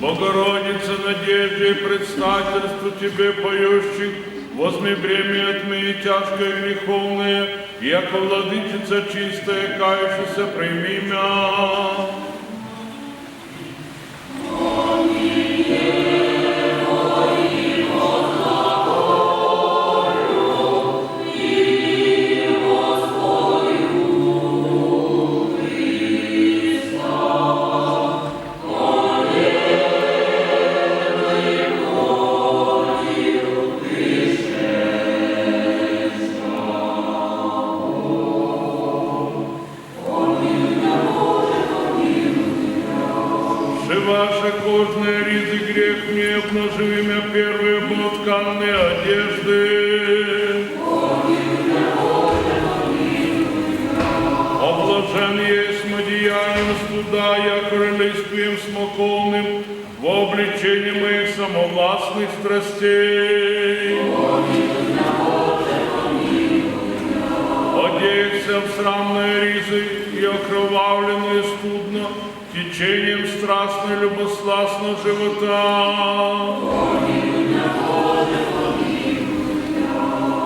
Богородица, надежда и предстательству Тебе поющих, возьми бремя от моей тяжкое и греховное, и яко владычица чистая, кающаяся, прими мя. Живаша кожная ризы грех мне, обнажи имя первые тканные одежды. Облажен есть одеянием студа, я крыльским смоковным, в обличении моих самовластных страстей. Одеется в срамные ризы и окровавленное студно, течением страстной любосластного живота.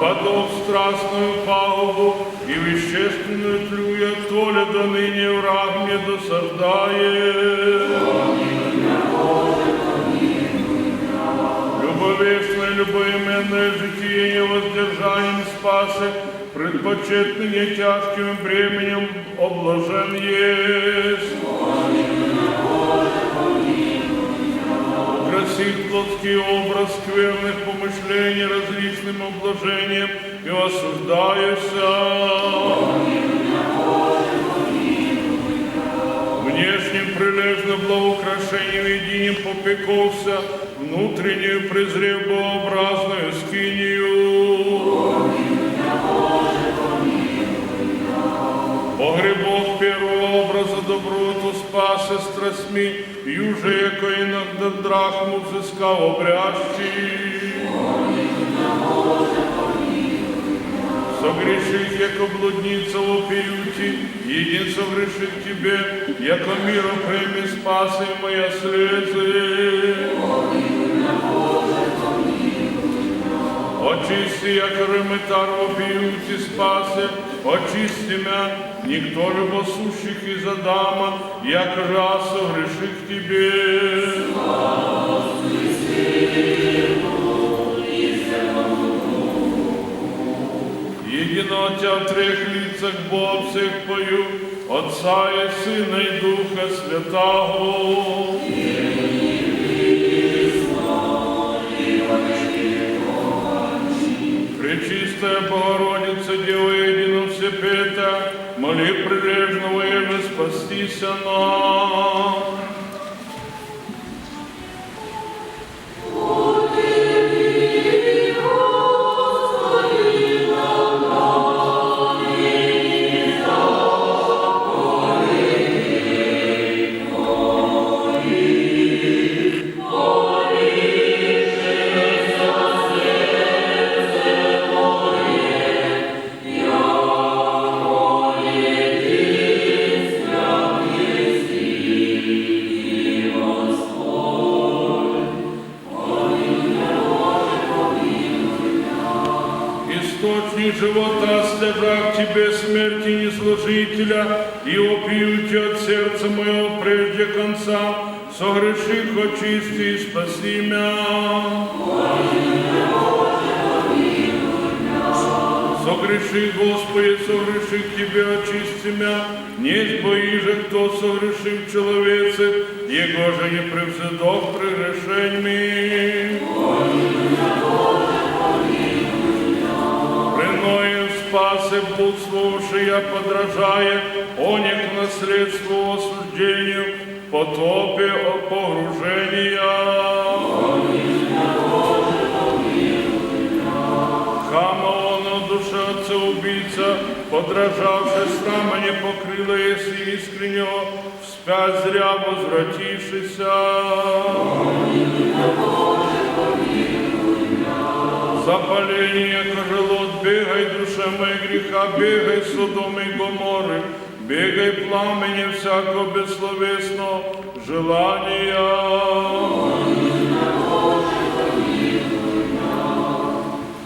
Подов страстную пагубу и вещественную тлюя, то ли до ныне враг мне досаждает. Любовечное, любоименное житие невоздержанием спасе, предпочетный не тяжким бременем обложен есть. Красив плотский образ скверных помышлений различным обложением и осуждаюся. Внешним прилежно благоукрашением единим попекался, внутреннюю презрев богообразную скинию. Образа доброту спасе страсми, юже, яко иногда драхму взыскав обрящий. Согреших, яко блудница вопиюти, един согреших тебе, яко миру прими спаси моя слезы. Очисти, яко ремитар вопиюти спасе, очисти мя, никто любосущих из Адама, яко раз согреших тебе. Едино Отя в трех лицах Бог всех пою, Отца и Сына и Духа Святого. Прилежного еже спастися нам. Источник живота, к тебе смерти несложителя, и опьюти от сердца моего прежде конца, согреших очисти и спаси мя. Согреши, Господи, согреши Тебе, очисти мя, не же, кто согрешив человеце, Его же не превзедох прегрешеньми. Приною спасе блудствовавший я подражая, оник наследству осуждению, потопе погружения. Хама оно душа отца убийца, подражавши срама не покрыла, если искренне вспять зря возвратившийся. Запаление, кожелот, бегай, душа моя греха, бегай, Содом и Гоморы, бегай пламені всякого безсловесного желания.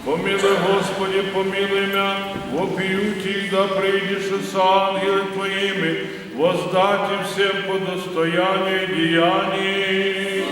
Помилуй, Господи, помилуй меня, вопиют их, да придешь с ангелы Твоими, воздать им всем по достоянию деяний.